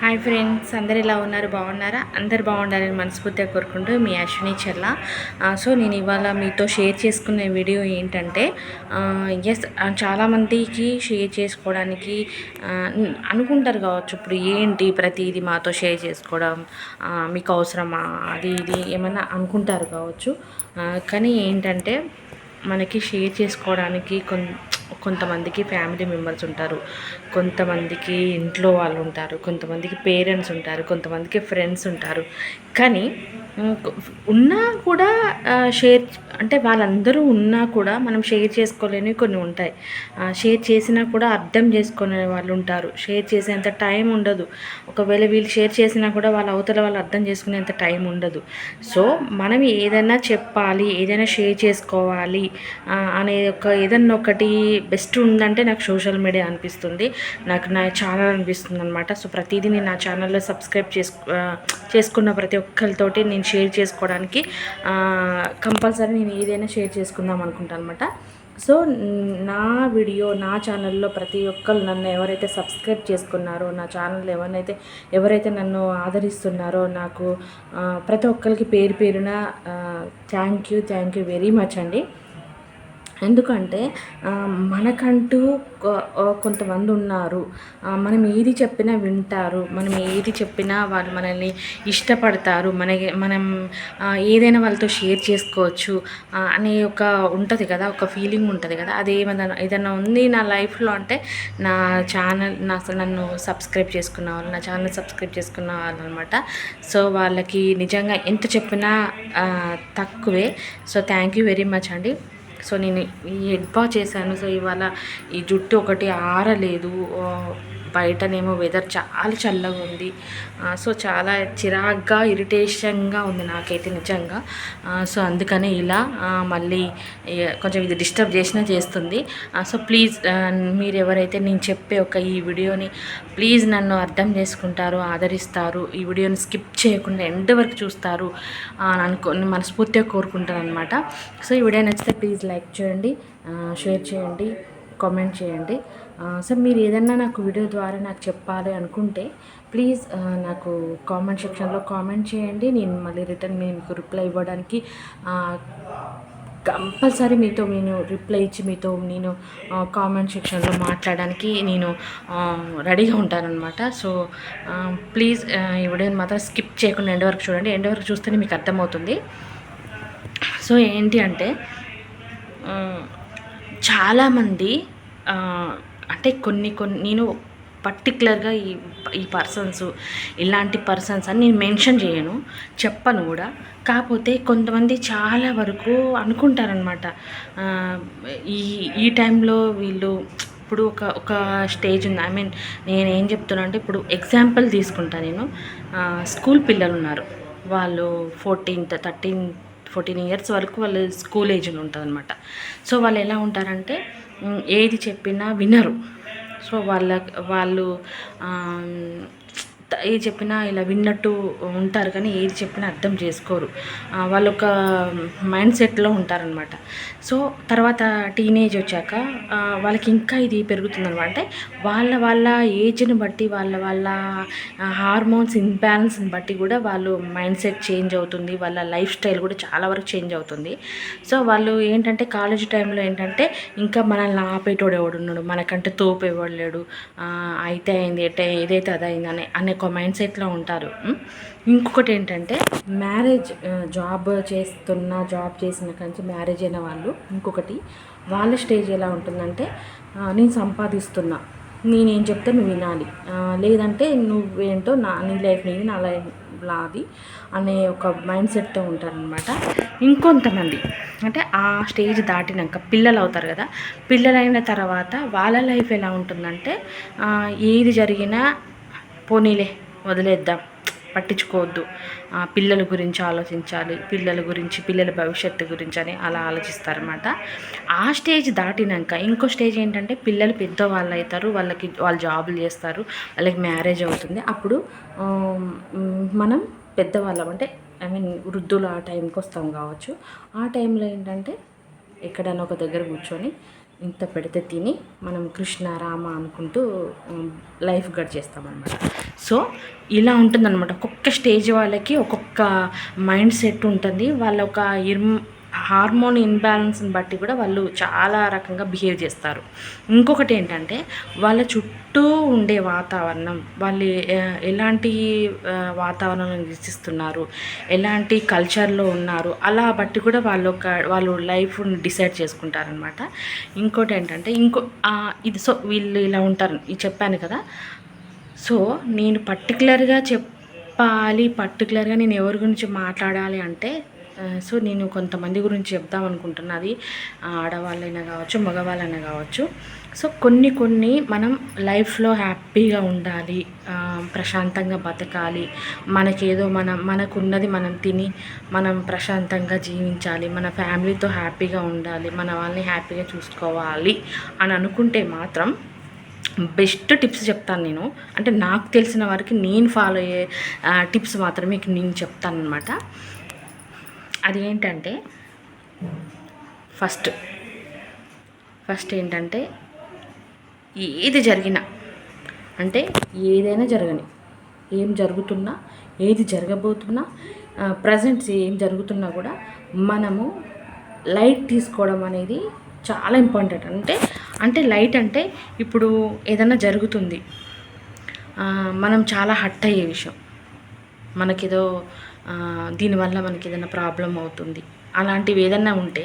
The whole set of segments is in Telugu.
హాయ్ ఫ్రెండ్స్ అందరు ఎలా ఉన్నారు? బాగున్నారా? అందరు బాగుండాలని మనస్ఫూర్తిగా కోరుకుంటూ మీ అశ్విని చెల్ల. సో నేను ఇవాళ మీతో షేర్ చేసుకునే వీడియో ఏంటంటే ఎస్ చాలామందికి షేర్ చేసుకోవడానికి అనుకుంటారు కావచ్చు. ఇప్పుడు ఏంటి ప్రతిదీ మాతో షేర్ చేసుకోవడం? మీకు అవసరమా? అది ఇది ఏమైనా అనుకుంటారు కావచ్చు. కానీ ఏంటంటే మనకి షేర్ చేసుకోవడానికి కొంత కొంతమందికి ఫ్యామిలీ మెంబర్స్ ఉంటారు కొంతమందికి ఇంట్లో వాళ్ళు ఉంటారు కొంతమందికి పేరెంట్స్ ఉంటారు కొంతమందికి ఫ్రెండ్స్ ఉంటారు. కానీ ఉన్నా కూడా షేర్ అంటే వాళ్ళందరూ ఉన్నా కూడా మనం షేర్ చేసుకోలేనివి కొన్ని ఉంటాయి. షేర్ చేసినా కూడా అర్థం చేసుకునే వాళ్ళు ఉంటారు. షేర్ చేసేంత టైం ఉండదు. ఒకవేళ వీళ్ళు షేర్ చేసినా కూడా వాళ్ళ అవతల వాళ్ళు అర్థం చేసుకునేంత టైం ఉండదు. సో మనం ఏదైనా చెప్పాలి ఏదైనా షేర్ చేసుకోవాలి అనే ఒక ఏదన్నా ఒకటి బెస్ట్ ఉందంటే నాకు సోషల్ మీడియా అనిపిస్తుంది. నాకు నా ఛానల్ అనిపిస్తుంది అనమాట సో ప్రతిదీ నేను నా ఛానల్లో సబ్స్క్రైబ్ చేసుకు చేసుకున్న ప్రతి ఒక్కరితోటి నేను షేర్ చేసుకోవడానికి కంపల్సరీ నేను ఏదైనా షేర్ చేసుకుందాం అనుకుంటాను అనమాట సో నా వీడియో నా ఛానల్లో ప్రతి ఒక్కరు నన్ను ఎవరైతే సబ్స్క్రైబ్ చేసుకున్నారో నా ఛానల్ ఎవరైతే ఎవరైతే నన్ను ఆదరిస్తున్నారో నాకు ప్రతి ఒక్కరికి పేరు పేరున thank you thank you very much అండి. ఎందుకంటే మనకంటూ కొంతమంది ఉన్నారు. మనం ఏది చెప్పినా వింటారు. మనం ఏది చెప్పినా వాళ్ళు మనల్ని ఇష్టపడతారు. మనకి మనం ఏదైనా వాళ్ళతో షేర్ చేసుకోవచ్చు అనే ఒక ఉంటుంది కదా ఒక ఫీలింగ్ ఉంటుంది కదా. అది ఏమైనా ఏదైనా ఉంది నా లైఫ్లో అంటే నా ఛానల్ నా అసలు నన్ను సబ్స్క్రైబ్ చేసుకున్న వాళ్ళు నా ఛానల్ సబ్స్క్రైబ్ చేసుకున్న వాళ్ళు అనమాట సో వాళ్ళకి నిజంగా ఎంత చెప్పినా తక్కువే. So thank you very much అండి. సో నేను ఈ హెడ్ బా చేశాను. సో ఇవాళ ఈ జుట్టు ఒకటి ఆరలేదు. బయటనేమో వెదర్ చాలా చల్లగా ఉంది. సో చాలా చిరాగ్గా ఇరిటేషన్గా ఉంది నాకైతే నిజంగా. సో అందుకనే ఇలా మళ్ళీ కొంచెం ఇది డిస్టర్బ్ చేసినా చేస్తుంది. సో ప్లీజ్ మీరు ఎవరైతే నేను చెప్పే ఒక ఈ వీడియోని ప్లీజ్ నన్ను అర్థం చేసుకుంటారు ఆదరిస్తారు. ఈ వీడియోని స్కిప్ చేయకుండా ఎండ్ వరకు చూస్తారు అని అనుకో మనస్ఫూర్తిగా కోరుకుంటాను అనమాట సో ఈ వీడియో నచ్చితే ప్లీజ్ లైక్ చేయండి షేర్ చేయండి కామెంట్ చేయండి. సో మీరు ఏదన్నా నాకు వీడియో ద్వారా నాకు చెప్పాలి అనుకుంటే ప్లీజ్ నాకు కామెంట్ సెక్షన్లో కామెంట్ చేయండి. నేను మళ్ళీ రిటర్న్ మీకు రిప్లై ఇవ్వడానికి కంపల్సరీ మీతో నేను రిప్లై ఇచ్చి మీతో నేను కామెంట్ సెక్షన్లో మాట్లాడడానికి నేను రెడీగా ఉంటానన్నమాట. సో ప్లీజ్ ఆ, ఈ వీడియోని మాత్రం స్కిప్ చేయకుండా ఎండ్ వరకు చూడండి. ఎండ్ వరకు చూస్తేనే మీకు అర్థమవుతుంది. సో ఏంటి అంటే చాలామంది అంటే కొన్ని కొన్ని నేను పర్టికులర్గా ఈ ఈ పర్సన్స్ ఇలాంటి పర్సన్స్ అని నేను మెన్షన్ చేయను చెప్పను కూడా. కాకపోతే కొంతమంది చాలా వరకు అనుకుంటారనమాట ఈ ఈ టైంలో వీళ్ళు ఇప్పుడు ఒక ఒక స్టేజ్ ఉంది. ఐ మీన్ నేను ఏం చెప్తున్నా అంటే ఇప్పుడు ఎగ్జాంపుల్ తీసుకుంటా నేను. స్కూల్ పిల్లలు ఉన్నారు. వాళ్ళు ఫోర్టీన్త్ థర్టీన్ ఫోర్టీన్ ఇయర్స్ వరకు వాళ్ళు స్కూల్ ఏజ్లో ఉంటుంది అనమాట సో వాళ్ళు ఎలా ఉంటారంటే ఏది చెప్పినా వినరు. సో వాళ్ళ వాళ్ళు ఏది చెప్పినా ఇలా విన్నట్టు ఉంటారు కానీ ఏది చెప్పినా అర్థం చేసుకోరు. వాళ్ళు ఒక మైండ్ సెట్లో ఉంటారనమాట. సో తర్వాత టీనేజ్ వచ్చాక వాళ్ళకి ఇంకా ఇది పెరుగుతుందనమాట. అంటే వాళ్ళ వాళ్ళ ఏజ్ని బట్టి వాళ్ళ వాళ్ళ హార్మోన్స్ ఇంబ్యాలెన్స్ని బట్టి కూడా వాళ్ళు మైండ్ సెట్ చేంజ్ అవుతుంది. వాళ్ళ లైఫ్ స్టైల్ కూడా చాలా వరకు చేంజ్ అవుతుంది. సో వాళ్ళు ఏంటంటే కాలేజ్ టైంలో ఏంటంటే ఇంకా మనల్ని ఆపేటోడు ఎవడున్నాడు మనకంటే తోపు లేడు. అయితే అయింది ఎట్ట ఏదైతే అదైంది అయింది అనే అనే ఒక మైండ్ సెట్లో ఉంటారు ఇంకొకటి ఏంటంటే మ్యారేజ్ జాబ్ చేస్తున్న జాబ్ చేసిన కంచి మ్యారేజ్ అయిన వాళ్ళు ఇంకొకటి వాళ్ళ స్టేజ్ ఎలా ఉంటుందంటే నేను సంపాదిస్తున్నా. నేనేం చెప్తే నువ్వు వినాలి. లేదంటే నువ్వేంటో నా నీ లైఫ్ నీది నా లైఫ్ నాది అనే ఒక మైండ్ సెట్తో ఉంటారనమాట ఇంకొంతమంది అంటే ఆ స్టేజ్ దాటినాక పిల్లలు అవుతారు కదా పిల్లలు అయిన తర్వాత వాళ్ళ లైఫ్ ఎలా ఉంటుందంటే ఏది జరిగినా పోనీలే వదిలేద్దాం. పట్టించుకోవద్దు. పిల్లల గురించి ఆలోచించాలి పిల్లల గురించి పిల్లల భవిష్యత్తు గురించి అని అలా ఆలోచిస్తారనమాట ఆ స్టేజ్ దాటినాక ఇంకో స్టేజ్ ఏంటంటే పిల్లలు పెద్దవాళ్ళు అవుతారు వాళ్ళకి వాళ్ళు జాబులు చేస్తారు వాళ్ళకి మ్యారేజ్ అవుతుంది. అప్పుడు మనం పెద్దవాళ్ళం అంటే ఐ మీన్ వృద్ధులు ఆ టైంకి వస్తాం కావచ్చు. ఆ టైంలో ఏంటంటే ఎక్కడైనా ఒక దగ్గర కూర్చొని ఇంత పెడితే తిని మనం కృష్ణ రామ అనుకుంటూ ఉమ్, లైఫ్ గడిచేస్తామన్నమాట సో ఇలా ఉంటుందన్నమాట. ఒక్కొక్క స్టేజ్ వాళ్ళకి ఒక్కొక్క మైండ్ సెట్ ఉంటుంది. వాళ్ళ ఒక ఇర్మ్ హార్మోన్ ఇన్బ్యాలెన్స్ని బట్టి కూడా వాళ్ళు చాలా రకంగా బిహేవ్ చేస్తారు. ఇంకొకటి ఏంటంటే వాళ్ళ చుట్టూ ఉండే వాతావరణం వాళ్ళు ఎలాంటి వాతావరణం నివసిస్తున్నారు ఎలాంటి కల్చర్లో ఉన్నారు అలా బట్టి కూడా వాళ్ళు ఒక వాళ్ళు లైఫ్ని డిసైడ్ చేసుకుంటారనమాట ఇంకోటి ఏంటంటే ఇంకో ఇది సో వీళ్ళు ఇలా ఉంటారు చెప్పాను కదా. సో నేను పర్టికులర్గా చెప్పాలి పర్టికులర్గా నేను ఎవరి గురించి మాట్లాడాలి అంటే సో నేను కొంతమంది గురించి చెప్దాం అనుకుంటున్నా అది ఆడవాళ్ళైనా కావచ్చు మగవాళ్ళైనా కావచ్చు. సో కొన్ని కొన్ని మనం లైఫ్లో హ్యాపీగా ఉండాలి ప్రశాంతంగా బతకాలి. మనకేదో మనం మనకున్నది మనం తిని మనం ప్రశాంతంగా జీవించాలి. మన ఫ్యామిలీతో హ్యాపీగా ఉండాలి. మన వాళ్ళని హ్యాపీగా చూసుకోవాలి అని అనుకుంటే మాత్రం బెస్ట్ టిప్స్ చెప్తాను నేను. అంటే నాకు తెలిసిన వారికి నేను ఫాలో అయ్యే టిప్స్ మాత్రమే నేను చెప్తాను అనమాట అది ఏంటంటే ఫస్ట్ ఫస్ట్ ఏంటంటే ఏది జరిగినా అంటే ఏదైనా జరగని ఏం జరుగుతున్నా ఏది జరగబోతున్నా ప్రజెంట్ ఏం జరుగుతున్నా కూడా మనము లైట్ తీసుకోవడం అనేది చాలా ఇంపార్టెంట్ అంటే అంటే లైట్ అంటే ఇప్పుడు ఏదైనా జరుగుతుంది. మనం చాలా హట్ అయ్యే విషయం. మనకేదో దీనివల్ల మనకి ఏదైనా ప్రాబ్లం అవుతుంది. అలాంటివి ఏదన్నా ఉంటే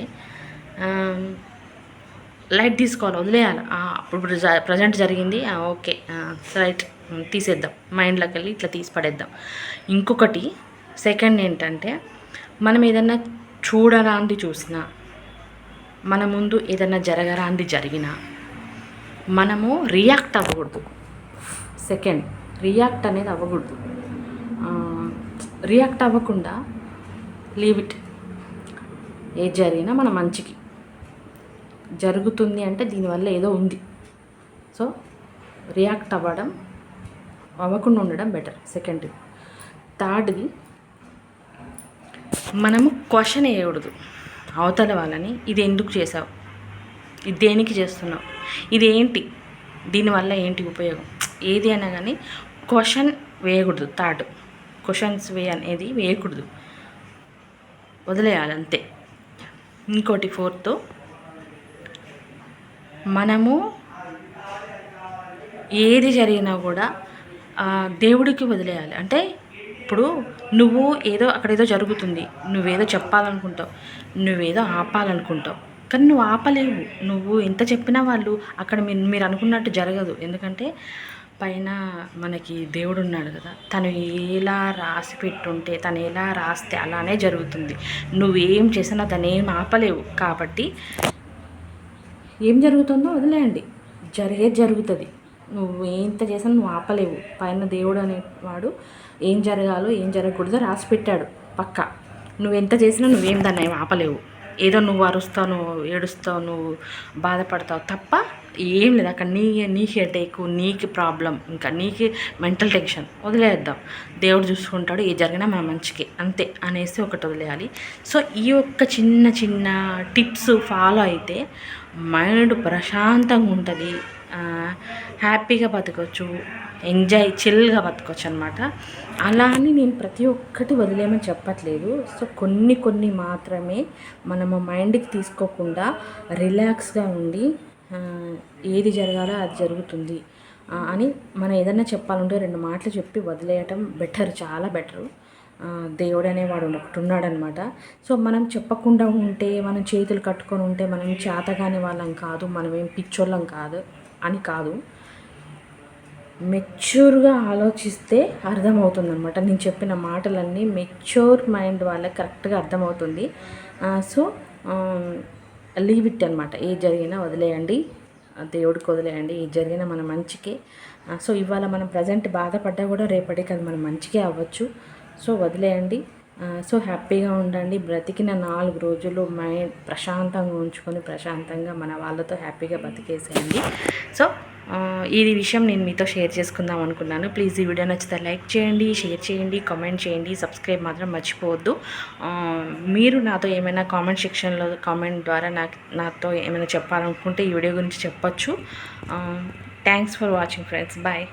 లైట్ తీసుకోవాలి వదిలేయాలి. అప్పుడు ప్రజెంట్ జరిగింది ఓకే రైట్ తీసేద్దాం. మైండ్లోకి వెళ్ళి ఇట్లా తీసి పడేద్దాం. ఇంకొకటి సెకండ్ ఏంటంటే మనం ఏదన్నా చూడరాంది చూసినా మన ముందు ఏదైనా జరగరాంది జరిగినా మనము రియాక్ట్ అవ్వకూడదు. సెకండ్ రియాక్ట్ అనేది అవ్వకూడదు. రియాక్ట్ అవ్వకుండా లీవ్ ఇట్ ఏది జరిగినా మన మంచికి. జరుగుతుంది అంటే దీనివల్ల ఏదో ఉంది. సో రియాక్ట్ అవ్వడం అవ్వకుండా ఉండడం బెటర్ సెకండ్ థర్డ్ది మనము క్వశ్చన్ వేయకూడదు. అవతల వాళ్ళని ఇది ఎందుకు చేసావు? ఇది దేనికి చేస్తున్నావు? ఇది ఏంటి? దీనివల్ల ఏంటి ఉపయోగం? ఏది అయినా కానీ క్వశ్చన్ వేయకూడదు. థర్డ్ క్వశ్చన్స్ వే అనేది వేయకూడదు. వదిలేయాలి అంతే. ఇంకోటి ఫోర్త్. మనము ఏది జరిగినా కూడా దేవుడికి వదిలేయాలి. అంటే ఇప్పుడు నువ్వు ఏదో అక్కడ ఏదో జరుగుతుంది. నువ్వేదో చెప్పాలనుకుంటావు. నువ్వేదో ఆపాలనుకుంటావు. కానీ నువ్వు ఆపలేవు. నువ్వు ఎంత చెప్పినా వాళ్ళు అక్కడ మీరు మీరు అనుకున్నట్టు జరగదు. ఎందుకంటే పైన మనకి దేవుడు ఉన్నాడు కదా తను ఎలా రాసి పెట్టుంటే తను ఎలా రాస్తే అలానే జరుగుతుంది. నువ్వేం చేసినా తను ఏం ఆపలేవు కాబట్టి ఏం జరుగుతుందో వదిలేయండి. జరిగేది జరుగుతుంది. నువ్వు ఎంత చేసినా నువ్వు ఆపలేవు. పైన దేవుడు అనేవాడు ఏం జరగాలో ఏం జరగకూడదో రాసి పెట్టాడు. పక్క. నువ్వు ఎంత చేసినా నువ్వేం దాన్ని ఏం ఆపలేవు. ఏదో నువ్వు అరుస్తావు నువ్వు ఏడుస్తావు నువ్వు బాధపడతావు తప్ప ఏం లేదు. అక్కడ నీ నీ హెడేక్ నీకు ప్రాబ్లం ఇంకా నీకు మెంటల్ టెన్షన్ వదిలేద్దాం. దేవుడు చూసుకుంటాడు ఏ జరిగినా మన మంచికి. అంతే అనేసి ఒకటి వదిలేయాలి. సో ఈ ఒక్క చిన్న చిన్న టిప్స్ ఫాలో అయితే మైండ్ ప్రశాంతంగా ఉంటుంది. హ్యాపీగా బతకవచ్చు ఎంజాయ్ చిల్గా బతకవచ్చు అనమాట అలా అని నేను ప్రతి ఒక్కటి వదిలేమని చెప్పట్లేదు. సో కొన్ని కొన్ని మాత్రమే మనము మైండ్కి తీసుకోకుండా రిలాక్స్గా ఉండి ఏది జరగాలో అది జరుగుతుంది. అని మనం ఏదైనా చెప్పాలంటే రెండు మాటలు చెప్పి వదిలేయటం బెటర్ చాలా బెటరు. దేవుడు అనేవాడు ఒకటి ఉన్నాడనమాట సో మనం చెప్పకుండా ఉంటే మనం చేతులు కట్టుకొని ఉంటే మనం చేతగాని వాళ్ళం కాదు మనం ఏం పిచ్చోళ్ళం కాదు అని కాదు. మెచ్యూర్గా ఆలోచిస్తే అర్థమవుతుంది అనమాట నేను చెప్పిన మాటలన్నీ మెచ్యూర్ మైండ్ వాళ్ళకి కరెక్ట్గా అర్థమవుతుంది. సో లీవ్ ఇట్ అనమాట ఏ జరిగినా వదిలేయండి. దేవుడికి వదిలేయండి. ఏ జరిగినా మన మంచికే. సో ఇవాళ మనం ప్రజెంట్ బాధపడ్డా కూడా రేపటికి అది మన మంచికే అవ్వచ్చు. సో వదిలేయండి. సో హ్యాపీగా ఉండండి. బ్రతికిన నాలుగు రోజులు మైండ్ ప్రశాంతంగా ఉంచుకొని ప్రశాంతంగా మన వాళ్ళతో హ్యాపీగా బతికేసేయండి సో ఈ విషయం నేను మీతో షేర్ చేసుకుందాం అనుకున్నాను. ప్లీజ్ ఈ వీడియో నచ్చితే లైక్ చేయండి షేర్ చేయండి కామెంట్ చేయండి సబ్స్క్రైబ్ మాత్రం మర్చిపోవద్దు. మీరు నాతో ఏమైనా కామెంట్ సెక్షన్లో కామెంట్ ద్వారా నాకు నాతో ఏమైనా చెప్పాలనుకుంటే ఈ వీడియో గురించి చెప్పచ్చు. Thanks for watching friends bye